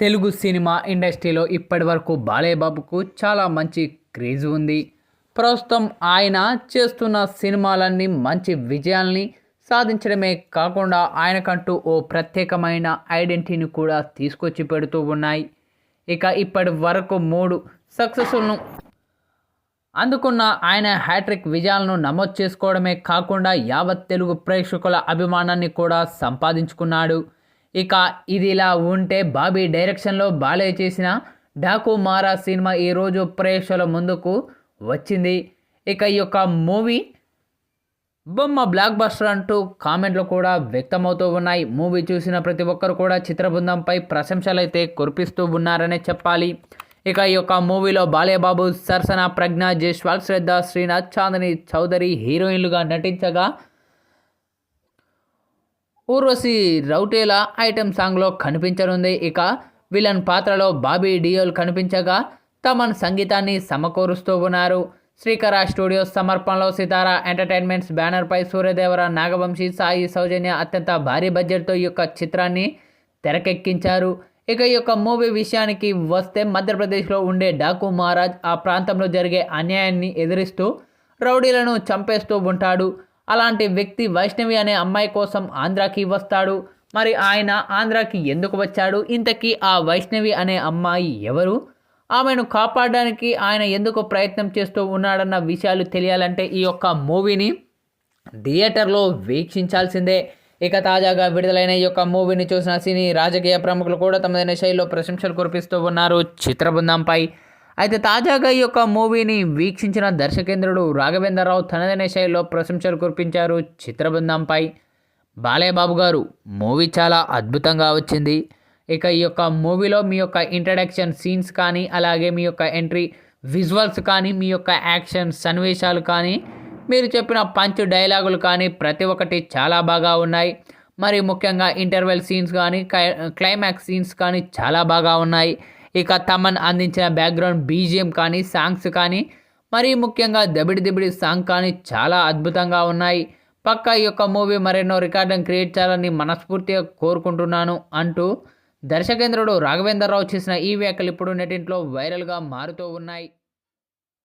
Telugu cinema ఇండస్ట్రీలో ఇప్పటి వరకు బాబుకు చాలా మంచి క్రేజ్ ఉంది. ప్రస్తుతం ఆయన చేస్తున్న సినిమాలన్నీ మంచి విజయాల్ని సాధించడమే కాకుండా ఆయనకంటూ ఓ ప్రత్యేకమైన ఐడెంటిటీని కూడా తీసుకొచ్చి పెడుతూ ఉన్నాయి. ఇక ఇప్పటి వరకు మూడు సక్సెస్ఫుల్ను అందుకున్న ఆయన హ్యాట్రిక్ విజయాలను నమోదు చేసుకోవడమే కాకుండా యావత్ తెలుగు ప్రేక్షకుల అభిమానాన్ని కూడా సంపాదించుకున్నాడు. ఇక ఇది ఇలా ఉంటే బాబీ డైరెక్షన్లో బాలయ్య చేసిన డాకు మారా సినిమా ఈరోజు ప్రేక్షకుల ముందుకు వచ్చింది. ఇక ఈ యొక్క మూవీ బొమ్మ బ్లాక్ బస్టర్ అంటూ కామెంట్లు కూడా వ్యక్తమవుతూ ఉన్నాయి. మూవీ చూసిన ప్రతి ఒక్కరు కూడా చిత్రబృందంపై ప్రశంసలు అయితే కురిపిస్తూ ఉన్నారనే చెప్పాలి. ఇక ఈ యొక్క మూవీలో బాలయ్యబాబు సరసన ప్రజ్ఞ జైస్వాల్ శ్రద్ధ శ్రీనాథ్ చాందని చౌదరి హీరోయిన్లుగా నటించగా ఊర్వశి రౌటేలా ఐటెం సాంగ్లో కనిపించనుంది. ఇక విలన్ పాత్రలో బాబీ డియోల్ కనిపించగా తమన్ సంగీతాన్ని సమకూరుస్తూ ఉన్నారు. శ్రీకర స్టూడియోస్ సమర్పణలో సితారా ఎంటర్టైన్మెంట్స్ బ్యానర్పై సూర్యదేవర నాగవంశీ సాయి సౌజన్య అత్యంత భారీ బడ్జెట్తో ఈ యొక్క చిత్రాన్ని తెరకెక్కించారు. ఇక ఈ యొక్క మూవీ విషయానికి వస్తే మధ్యప్రదేశ్లో ఉండే డాకు మహారాజ్ ఆ ప్రాంతంలో జరిగే అన్యాయాన్ని ఎదిరిస్తూ రౌడీలను చంపేస్తూ ఉంటాడు. అలాంటి వ్యక్తి వైష్ణవి అనే అమ్మాయి కోసం ఆంధ్రాకి వస్తాడు. మరి ఆయన ఆంధ్రాకి ఎందుకు వచ్చాడు? ఇంతకీ ఆ వైష్ణవి అనే అమ్మాయి ఎవరు? ఆమెను కాపాడడానికి ఆయన ఎందుకు ప్రయత్నం చేస్తూ ఉన్నాడన్న విషయాలు తెలియాలంటే ఈ యొక్క మూవీని థియేటర్లో వీక్షించాల్సిందే. ఇక తాజాగా విడుదలైన ఈ యొక్క మూవీని చూసిన సినీ రాజకీయ ప్రముఖులు కూడా తమదైన శైలిలో ప్రశంసలు కురిపిస్తూ ఉన్నారు. చిత్రబృందంపై అయితే తాజాగా ఈ యొక్క మూవీని వీక్షించిన దర్శకేంద్రుడు రాఘవేంద్రరావు తనదైన శైలిలో ప్రశంసలు కురిపించారు చిత్రబృందంపై. బాలయ్య గారు మూవీ చాలా అద్భుతంగా వచ్చింది. ఇక ఈ యొక్క మూవీలో మీ యొక్క ఇంట్రడక్షన్ సీన్స్ కానీ అలాగే మీ యొక్క ఎంట్రీ విజువల్స్ కానీ మీ యొక్క యాక్షన్ సన్నివేశాలు కానీ మీరు చెప్పిన పంచ్ డైలాగులు కానీ ప్రతి ఒక్కటి చాలా బాగా ఉన్నాయి. మరి ముఖ్యంగా ఇంటర్వెల్ సీన్స్ కానీ క్లైమాక్స్ సీన్స్ కానీ చాలా బాగా ఉన్నాయి. ఇక తమన్ అందించిన బ్యాక్గ్రౌండ్ బీజిఎం కానీ సాంగ్స్ కానీ మరీ ముఖ్యంగా దబిడి దిబిడి సాంగ్ కానీ చాలా అద్భుతంగా ఉన్నాయి. పక్క ఈ యొక్క మూవీ మరెన్నో రికార్డులను క్రియేట్ చేయాలని మనస్ఫూర్తిగా కోరుకుంటున్నాను అంటూ దర్శకేంద్రుడు రాఘవేంద్రరావు చేసిన ఈ వ్యాఖ్యలు ఇప్పుడు నెటింట్లో వైరల్గా మారుతూ ఉన్నాయి.